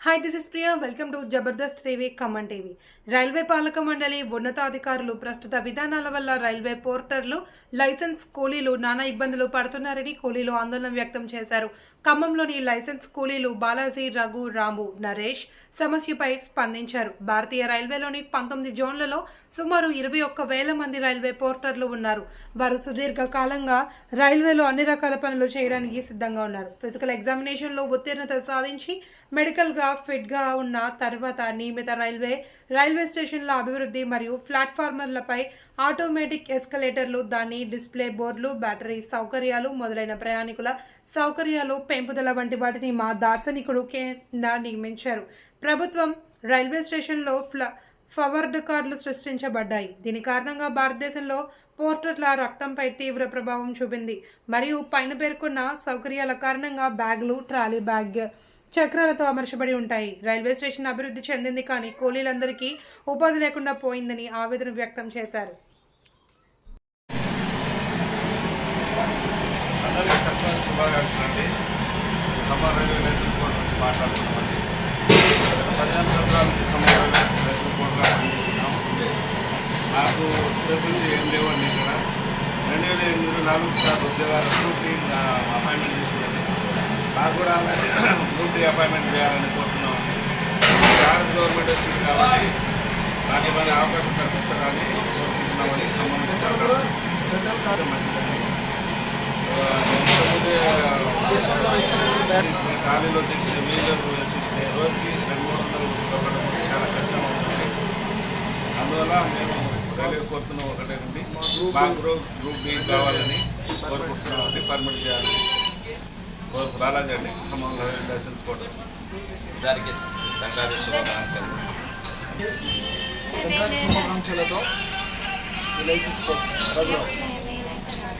Hi this is Priya welcome to Jabardasth TV Khammam TV railway పాలక మండలి ఉన్నతాధికారులు ప్రస్తుత విధానాల వల్ల రైల్వే పోర్టర్లు లైసెన్స్ కూలీలు నానా ఇబ్బందులు పడుతున్నారని కూలీలు ఆందోళన వ్యక్తం చేశారు ఖమ్మంలోని లైసెన్స్ కూలీలు బాలాజీ రఘు రాము నరేష్ సమస్యపై స్పందించారు. భారతీయ రైల్వేలోని పంతొమ్మిది జోన్లలో సుమారు ఇరవై ఒక్క వేల మంది రైల్వే పోర్టర్లు ఉన్నారు. వారు సుదీర్ఘకాలంగా రైల్వేలో అన్ని రకాల పనులు చేయడానికి సిద్ధంగా ఉన్నారు. ఫిజికల్ ఎగ్జామినేషన్లో ఉత్తీర్ణత సాధించి మెడికల్గా ఫిట్గా ఉన్న తర్వాత నియమిత రైల్వే రైల్వే స్టేషన్ల అభివృద్ధి మరియు ప్లాట్ఫార్మర్లపై ఆటోమేటిక్ ఎస్కలేటర్లు దాని డిస్ప్లే బోర్డులు బ్యాటరీ సౌకర్యాలు మొదలైన ప్రయాణికుల సౌకర్యాలు పెంపుదల వంటి వాటిని మా దార్శనికుడు కింద నియమించారు. ప్రభుత్వం రైల్వే స్టేషన్లో ఫ్ల ఫవర్డ్ కార్లు సృష్టించబడ్డాయి. దీని కారణంగా భారతదేశంలో పోర్టర్ల రక్తంపై తీవ్ర ప్రభావం చూపింది. మరియు పైన పేర్కొన్న సౌకర్యాల కారణంగా బ్యాగులు ట్రాలీ బ్యాగ్ చక్రాలతో అమర్చబడి ఉంటాయి. రైల్వే స్టేషన్ అభివృద్ధి చెందింది కానీ కూలీలందరికీ ఉపాధి లేకుండా పోయిందని ఆవేదన వ్యక్తం చేశారు. అందరికీ నాకు స్పెషల్స్ ఏం లేవండి ఇక్కడ. రెండు వేల ఎనిమిదిలో నాలుగు సార్ ఉద్యోగాలకు అపాయింట్మెంట్ చేసిందండి నాకు కూడా అలాగే చేయాలని కోరుతున్నామండి భారత గవర్నమెంట్ వచ్చింది కాబట్టి నాకు మరి అవకాశం కల్పిస్తారని కోరుకుంటున్నామని ఖమ్మం మంచిదండి ఖాళీలో తెచ్చిన వీలర్ వచ్చేసిన రోజుకి రెండు మూడు వందలు చాలా కష్టం అవుతుంది. అందువల్ల మేము రైల్వే కోరుతున్నాం ఒకటే నుండి. మా గ్రూప్ గ్రూప్ డి కావాలని కోరుకుంటున్నామని పర్మిట్ చేయాలని. రైల్వే లైసెన్స్ కోట అందరికీ సంక్రాంతి శుభాకాంక్షలు. సంక్రాంతి శుభాకాంక్షలతో ఈ లైసెన్స్ రఘురావు